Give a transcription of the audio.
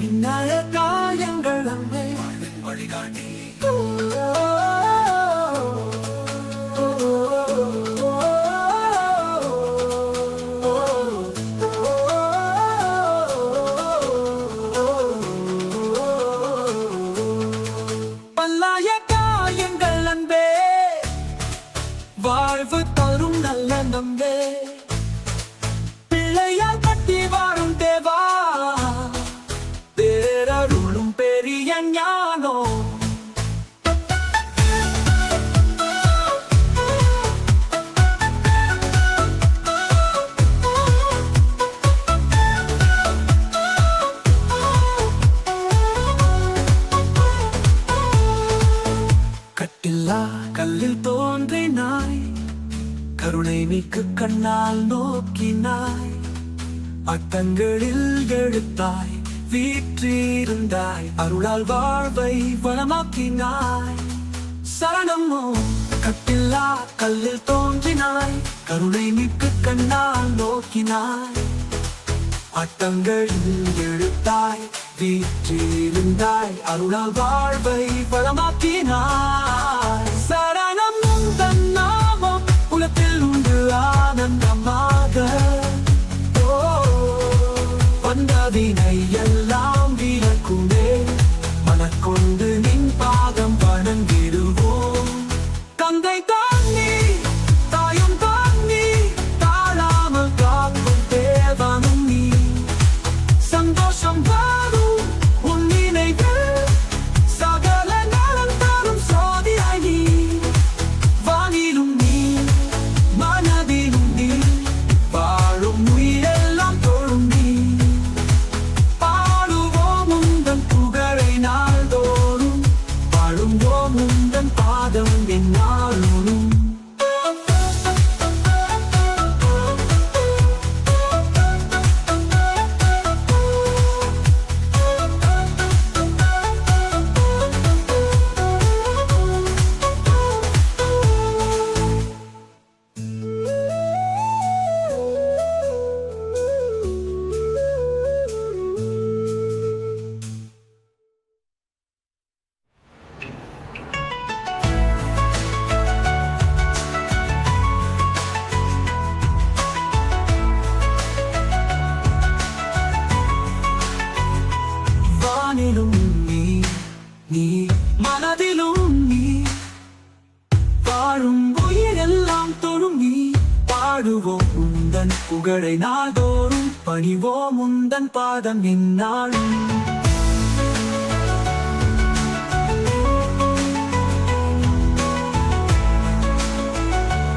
இந்நாய காயங்கள் அன்பே வழிகாட்டி பல்லாய காயங்கள் அன்பே. வாழ்வு கட்டில்லா கல்லில் தோன்றினாய். கருணை மிக்கு கண்ணால் நோக்கினாய். அட்டங்களில் எழுத்தாய் வீற்றிருந்தாய். அருளால் வாழ்வை வளமாக்கினாய். சரணமோ கட்டில்லா கல்லில் தோன்றினாய். கருணை மிக்க கண்ணால் நோக்கினாய். அட்டங்களில் எழுத்தாய் வீற்றிருந்தாய் அருளால் வாழ்வை வளமாக்கினாய். சரணம் தன் நாமம் குலத்தில் உண்டு ஆனந்தமாக. ஓ வந்ததினை எல்லாம் பாடுவோம் உந்தன் புகழை நாள்தோறும் பணிவோம் உந்தன் பாதம் என்னாலும்